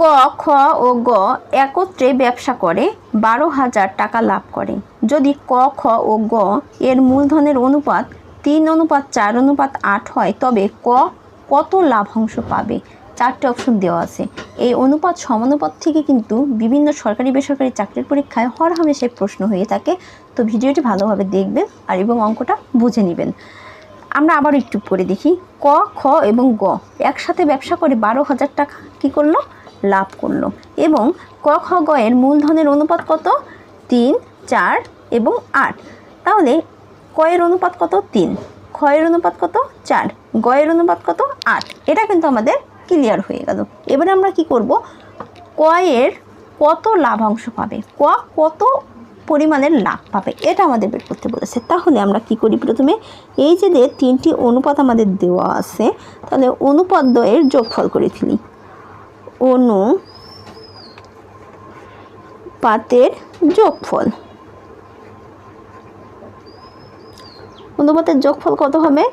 ক, খ ও গ একত্রে ব্যবসা করে, বারো হাজার টাকা লাভ করে। যদি ক, খ ও গ এর মূলধনের অনুপাত তিন অনুপাত, চার অনুপাত, আট হয়, তবে ক কত লাভাংশ পাবে? চারটে অপশন দেওয়া আছে। এই অনুপাত সমানুপাত থেকে কিন্তু বিভিন্ন সরকারি বেসরকারি চাকরির পরীক্ষায় হরহামেশাই প্রশ্ন হয়ে থাকে। তো ভিডিওটি ভালোভাবে দেখবেন আর এবং অঙ্কটা বুঝে নেবেন। আমরা আবার একটু পরে দেখি। ক, খ এবং গ একসাথে ব্যবসা করে বারো হাজার টাকা কী করল? লাভ করল এবং ক খ গয়ের মূলধনের অনুপাত কত? তিন, চার এবং আট। তাহলে কয়ের অনুপাত কত? তিন। ক্ষয়ের অনুপাত কত? চার। গয়ের অনুপাত কত? আট। এটা কিন্তু আমাদের ক্লিয়ার হয়ে গেল। এবারে আমরা কি করব? কয়ের কত লাভাংশ পাবে? ক কত পরিমাণের লাভ পাবে? এটা আমাদের বের করতে বলেছে। তাহলে আমরা কি করি প্রথমে? এই যে তিনটি অনুপাত আমাদের দেওয়া আছে, তাহলে অনুপাত দ্বয়ের যোগফল করে ফেলি। অনু পাতের যোগফল। অনুপাতের যোগফল কত হবে?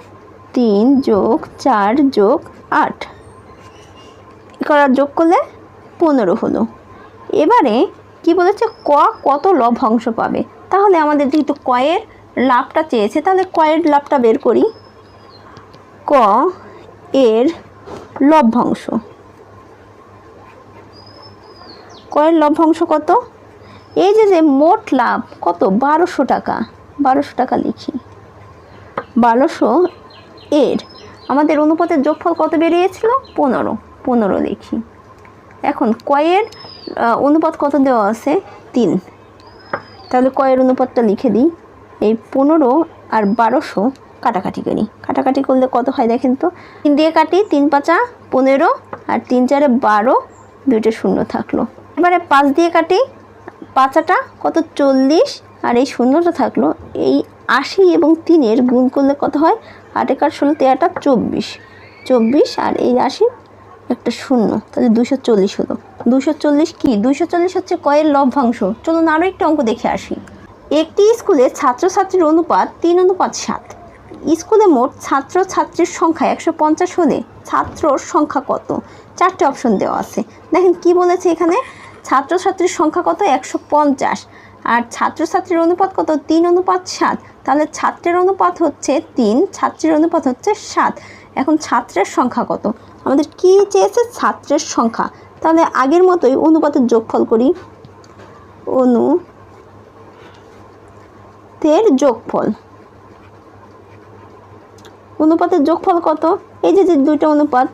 তিন যোগ চার যোগ আট। করার যোগ করলে? পনেরো হলো। এবারে কি বলেছে? ক কত লভ্যাংশ পাবে? তাহলে আমাদের যেহেতু কয়ের লাভটা চেয়েছে, তাহলে কয়ের লাভটা বের করি। ক এর লভ্যাংশ কয়ের লভ্যাংশ কত? এই যে যে মোট লাভ কত? বারোশো টাকা। বারোশো টাকা লিখি। বারোশো এর আমাদের অনুপাতের যোগফল কত বেরিয়েছিল? পনেরো। পনেরো লিখি। এখন কয়ের অনুপাত কত দেওয়া আছে? তিন। তাহলে কয়ের অনুপাতটা লিখে দিই। এই পনেরো আর বারোশো কাটাকাটি করি। কাটাকাটি করলে কত হয় দেখেন তো? তিন দিয়ে কাটি, তিন পাঁচা পনেরো আর তিন চারে বারো, দুইটা শূন্য থাকল। এবারে পাঁচ দিয়ে কাটি, পাঁচাটা কত চল্লিশ? আর এই শূন্যটা থাকল এই আশি এবং তিনের গুণ করলে কত হয়? আট একার ষোলো, তেরোটা চব্বিশ। চব্বিশ আর এই আশি একটা শূন্য, তাহলে দুশো চল্লিশ হলো। দুশো চল্লিশ কি? দুশো চল্লিশ হচ্ছে কয়ের লভ্যাংশ। চলুন আরও একটা অঙ্ক দেখে আসি। একটি স্কুলে ছাত্রছাত্রীর অনুপাত তিন, অনুপাত সাত। স্কুলে মোট ছাত্র ছাত্রীর সংখ্যা একশো পঞ্চাশ হলে ছাত্রর সংখ্যা কত? চারটে অপশন দেওয়া আছে। দেখেন কি বলেছে এখানে? ছাত্রছাত্রীর সংখ্যা কত? একশো পঞ্চাশ। আর ছাত্রছাত্রীর অনুপাত কত? তিন অনুপাত সাত। তাহলে ছাত্রের অনুপাত হচ্ছে তিন, ছাত্রীর অনুপাত হচ্ছে সাত। এখন ছাত্রের সংখ্যা কত? আমাদের কি চেয়েছে? ছাত্রের সংখ্যা। তাহলে আগের মতোই অনুপাতের যোগফল করি। অনু তের যোগফল। অনুপাতের যোগফল কত? এই যে দুইটা অনুপাত,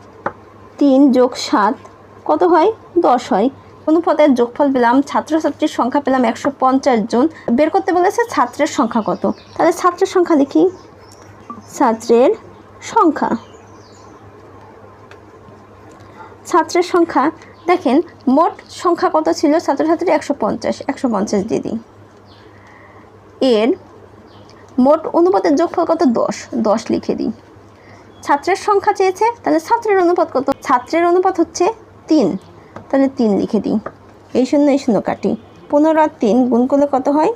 তিন যোগ সাত, কত হয়? দশ হয়। অনুপাতের যোগফল পেলাম, ছাত্রছাত্রীর সংখ্যা পেলাম একশো পঞ্চাশ জন। বের করতে বলেছে ছাত্রের সংখ্যা কত? তাহলে ছাত্রের সংখ্যা লিখি। ছাত্রের সংখ্যা। ছাত্রের সংখ্যা, দেখেন, মোট সংখ্যা কত ছিল? ছাত্রছাত্রী একশো পঞ্চাশ একশো পঞ্চাশ দিয়ে দিই। এর মোট অনুপাতের যোগফল কত? দশ দশ লিখে দিই। ছাত্রের সংখ্যা চেয়েছে, তাহলে ছাত্রের অনুপাত কত? ছাত্রের অনুপাত হচ্ছে তিন। তাহলে তিন লিখে দিই। এই শূন্য এই শূন্য কাটি। পনেরো আর তিন গুণ করলে কত হয়?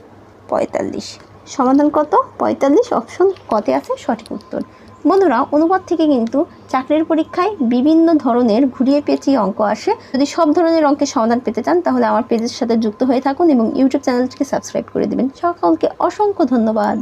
পঁয়তাল্লিশ। সমাধান কত? পঁয়তাল্লিশ। অপশন কতে আছে সঠিক উত্তর। বন্ধুরা অনুপাত থেকে কিন্তু চাকরির পরীক্ষায় বিভিন্ন ধরনের ঘুরিয়ে পেঁচিয়ে অঙ্ক আসে। যদি সব ধরনের অঙ্কের সমাধান পেতে চান, তাহলে আমার পেজের সাথে যুক্ত হয়ে থাকুন এবং ইউটিউব চ্যানেলটিকে সাবস্ক্রাইব করে দেবেন। সকলকে অসংখ্য ধন্যবাদ।